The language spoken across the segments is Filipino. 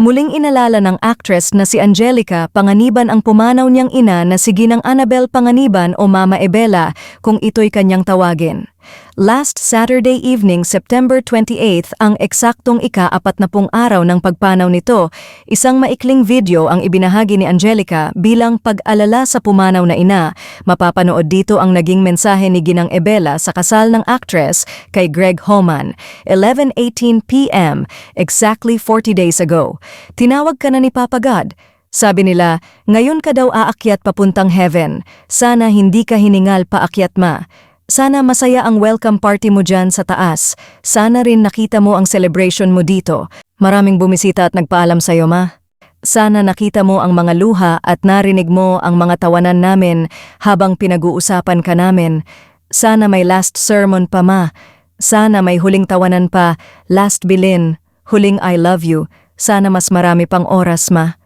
Muling inalala ng actress na si Angelica Panganiban ang pumanaw niyang ina na si Ginang Annabel Panganiban o Mama Ebela kung ito'y kanyang tawagin. Last Saturday evening, September 28, ang eksaktong ika-apat na pung araw ng pagpanaw nito, isang maikling video ang ibinahagi ni Angelica bilang pag-alala sa pumanaw na ina. Mapapanood dito ang naging mensahe ni Ginang Ebela sa kasal ng actress kay Greg Homan, 11.18 p.m., exactly 40 days ago. Tinawag ka na ni Papa God. Sabi nila, ngayon ka daw aakyat papuntang heaven. Sana hindi ka hiningal paakyat ma. Sana masaya ang welcome party mo dyan sa taas. Sana rin nakita mo ang celebration mo dito. Maraming bumisita at nagpaalam sa'yo, ma. Sana nakita mo ang mga luha at narinig mo ang mga tawanan namin habang pinag-uusapan ka namin. Sana may last sermon pa, ma. Sana may huling tawanan pa, last bilin, huling I love you. Sana mas marami pang oras, ma.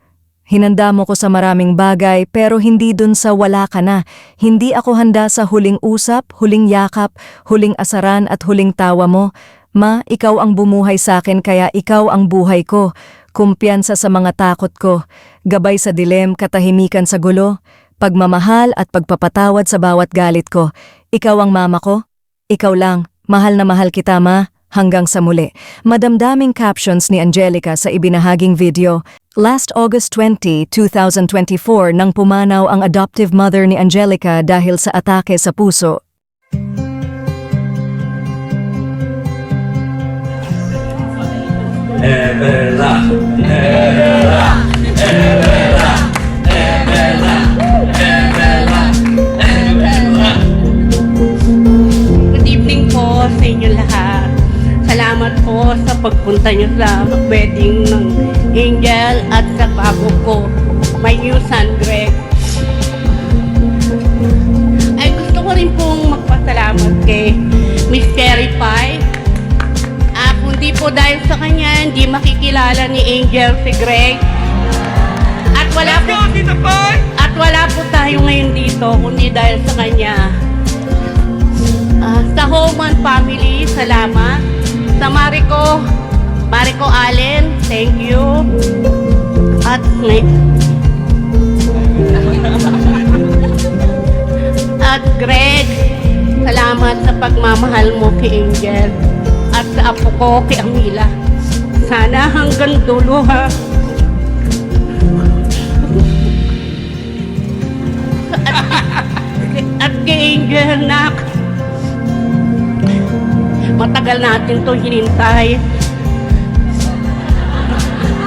Hinanda mo ko sa maraming bagay pero hindi dun sa wala ka na. Hindi ako handa sa huling usap, huling yakap, huling asaran at huling tawa mo. Ma, ikaw ang bumuhay sa akin kaya ikaw ang buhay ko. Kumpiyansa sa mga takot ko. Gabay sa dilem, katahimikan sa gulo. Pagmamahal at pagpapatawad sa bawat galit ko. Ikaw ang mama ko. Ikaw lang. Mahal na mahal kita, ma. Hanggang sa muli. Madamdaming captions ni Angelica sa ibinahaging video. Last August 20, 2024 nang pumanaw ang adoptive mother ni Angelica dahil sa atake sa puso. Ebela, Good evening po sa inyo lahat. Salamat po sa pagpunta niyo sa wedding ng po dahil sa kanya, hindi makikilala ni Angel si Greg. At wala po, at wala po tayo ngayon dito, kundi dahil sa kanya. Ah, sa Homan family, salamat. Sa Marico, Marico Allen, thank you. At At Greg, salamat sa pagmamahal mo kay Angel. Sa apo ko kay Amila. Sana hanggang dulo ha. At kay Angel, nak. Matagal natin to hinintay.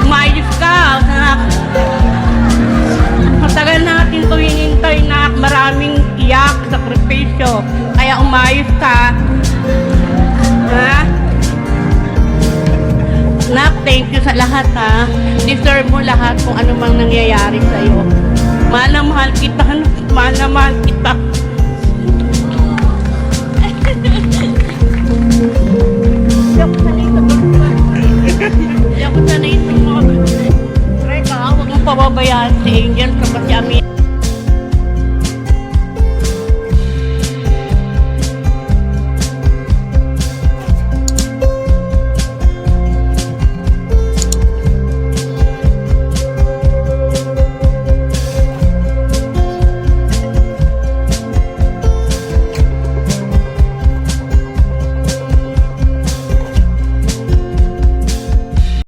Umayos ka, nak. Matagal natin to hinintay, nak. Maraming iyak, sakripisyo. Kaya umayos ka. Nap, thank you sa lahat ha. Deserve mo lahat kung ano mang nangyayari sa'yo. Mahal na mahal kita. Ano? Mahal na mahal kita. Hindi ako sanay sa mga. Hindi ako sanay sa mga. Reka, huwag mong pababayaan si Angel sa kasi amin.